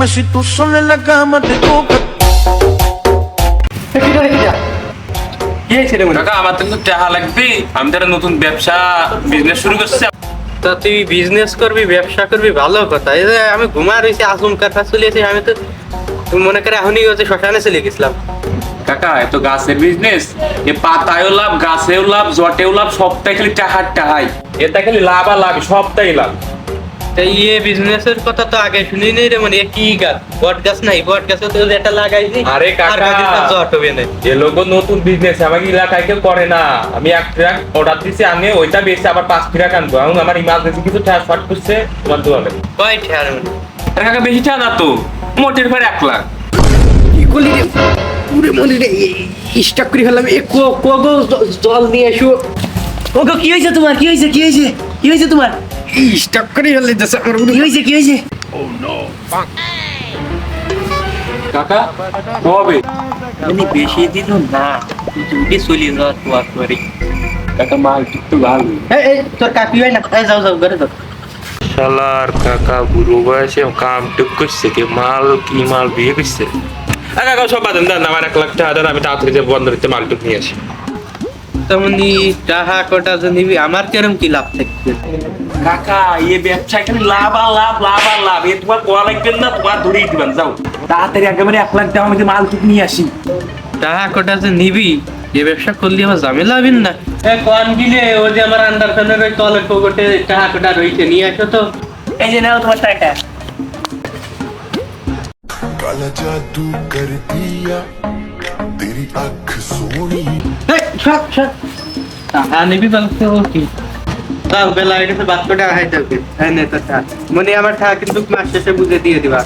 Dime si tú sola en la cama te toca. কি হয়েছে রে মনে? কাকা আমার তো টাকা লাগবে। আমি তো একটা নতুন ব্যবসা বিজনেস শুরু করছি। তা তুই বিজনেস করবি ব্যবসা করবি ভালো কথা। এই যে আমি ঘুমা রয়েছি আসুম আমি তো তুমি মনে করে এখনই হচ্ছে শ্মশানে চলে গেছিলাম। কাকা এত গাছের বিজনেস এ পাতায়ও লাভ গাছেও লাভ জটেও লাভ সবটাই খালি টাকার টাকাই এটা খালি লাভ আর লাভ সবটাই লাভ। ইয়ে বিজনেসের কথা তো আগে শুনি নেই রে মানে কি গাছ? বট গাছ নাই বট গাছে তো এটা লাগাইছি আরে কাকা। আর কদিন পর জট হবে না যে লোক নতুন বিজনেস আমাকে এলাকায় কেউ করে না। আমি এক ট্রাক অর্ডার দিছি আমি ওইটা বেশি আবার পাঁচ ট্রাক আনব। এখন আমার ইমার্জেন্সি কিছু করছে তোমার কয় ঠেয়ার মানে কাকা বেশি না তো। মোটের ভাই এক লাখ। কি করলি রে? পুরে মনে রে স্টক করে ফেললাম। এ কো কো জল নিয়ে এসো। ও গো কি হয়েছে তোমার? কি হয়েছে? কি হয়েছে? কি হয়েছে তোমার? স্টক করে ফেললে যাচ্ছে আমার কি হয়েছে কি হয়েছে? কাকা কবে মানে বেশি দিন না যদি চলি যাওয়ার তো আর করে। কাকা মাল একটু ভালো। এই তোর কাকি হয় না এই যাও যাও ঘরে যাও। শালার কাকা বুড়ো বয়সে কাম টুক করছে কি? মাল কি মাল বিয়ে করছে? কাকা সব বাদেন দেন আমার এক লাখ টাকা দেন আমি তাড়াতাড়ি যে বন্ধ হইতে মাল টুক নিয়ে আসি। তেমনি টাকা কটা নিবি আমার কেরম কি লাভ থাকবে? কাকা এই ব্যবসা এখানে লাভ আর লাভ লাভ আর লাভ এ তোমার কোয়া লাগবেন না তোমার ধরেই দিবেন যাও তাড়াতাড়ি একেবারে এক লাখ টাকা আমি মাল টুক নিয়ে আসি টাকা কটা যে নিবি এ ব্যবসা করলে আমার ঝামেলা হবেন না এ কোন গিলে ও যে আমার আন্ডার ফ্যানের ওই তলের পকেটে টাকা কটা রয়েছে নিয়ে আসো তো এই যে নাও তোমার টাকা काला जादू कर दिया तेरी आंख सोनी এই, সব সব টাকা নিবি বলতে ও কি তাও বেলা গেছে হাইতে হবে হ্যাঁ নে তো মনে আমার টাকা কিন্তু মাস শেষে বুঝে দিয়ে দিবা।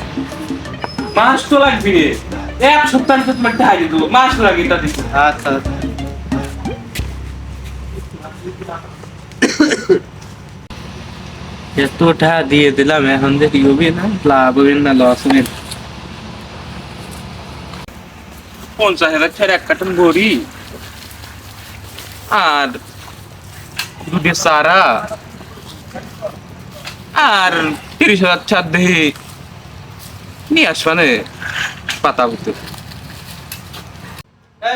মাস তো লাগবে রে। এক সপ্তাহ তো তোমার টাকা দিয়ে দেবো। মাস লাগে তা আচ্ছা আচ্ছা। এত টাকা দিয়ে দিলাম এখন যে হবে না? লাভ হবে না লস হবে না। পঞ্চাশ হাজার ছেড়ে এক কার্টন বড়ি। আর দুধে সারা। আর তিরিশ হাজার দেহি নিয়ে আসবানে পাতা বুতে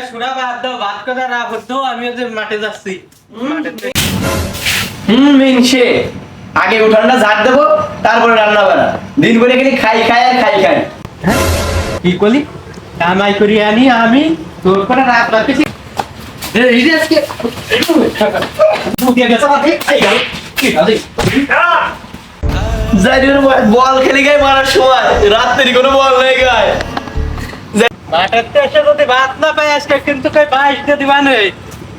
সুরা বাদ দাও বাদ কথা রাখ হতো আমি যে মাঠে যাচ্ছি। হুম মিনসে। আগে উঠানটা ঝাড় দেবো তারপরে রান্না বান্না দিন করে খালি খাই খাই আর খাই খাই। কি করলি কামাই করি আনি আমি তোর করে রাত রাখেছি বল খেলে গায়ে মারার সময় রাত্রি কোনো বল নেই গায়ে যদি ভাত না পাই আজকে কিন্তু কই বাইশ দিয়ে দিবা নেই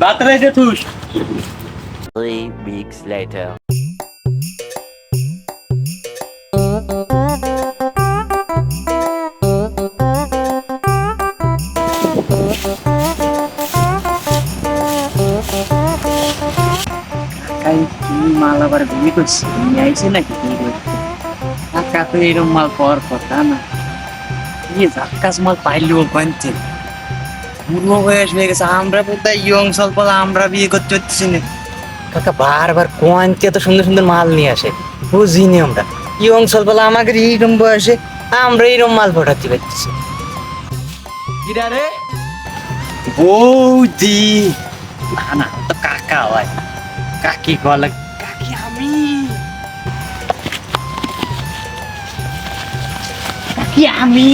ভাত রেখে থুস Three weeks later. মাল আবার বিয়ে করছে নিয়ে আইছে নাকি? কি করছে কাকা তো এরকম মাল পাওয়ার কথা না। ইয়ে জাক্কাস মাল পাইলেও বানছে পূর্ব বয়স হয়ে গেছে আমরা বোধহয় ইয়ং স্বল্প আমরা বিয়ে করতে হচ্ছে না। কাকা বারবার কোয়ান্তি এত সুন্দর সুন্দর মাল নিয়ে আসে? বুঝিনি আমরা। ইয়ং স্বল্প আমাদের এইরকম বয়সে আমরা এইরকম মাল পাঠাতে পারছি রে বৌদি! না না তো কাকা হয়। কাকি গলা কাকি আমি?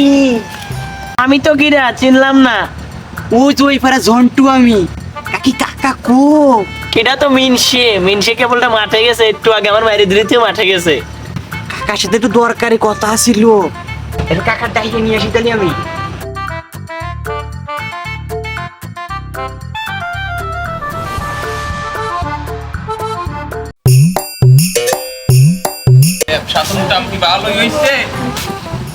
আমি তো গিরা চিনলাম না। ওই তো ওই পাড়া জন্টু আমি। কাকি কাকা কো? এটা তো মিনসে মিনসে কেবলটা মাঠে গেছে একটু আগে আমার বাইরে দিতে মাঠে গেছে। কাকার সাথে একটু দরকারি কথা ছিল। একটু কাকার ডাইকে নিয়ে আসি তাহলে আমি। তো মোটামুটি ভালোই হয়েছে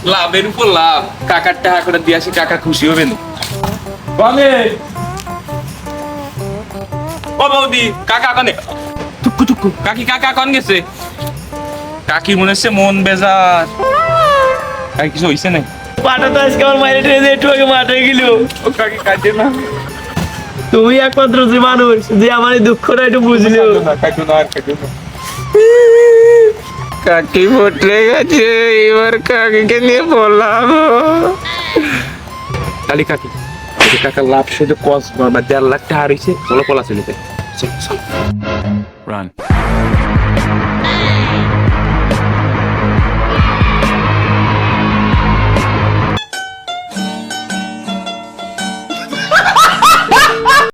লাভের উপর লাভ। কাকার টাকা করে দিয়ে আসি কাকা খুশি হবেন। বলে ও বৌদি কাকা কনে? টুকু টুকু। কাকি কাকা কন গেছে? কাকি মনে হচ্ছে মন বেজার। কাকি কিছু হইছে নাই? পাটা তো আজকে আমার বাইরে ট্রেনে একটু আগে মাঠে গেল। ও কাকি কাটে না। তুমি একমাত্র যে মানুষ যে আমার দুঃখটা একটু বুঝলো। না কাটু না। কাকি ফুটে গেছে এবার কাকিকে নিয়ে বললাম। কালি কাকি কাকা লাভ শুধু কস বা দেড় লাখ টাকা হারিয়েছে বলো পলা চলে যায় চল চল। Run.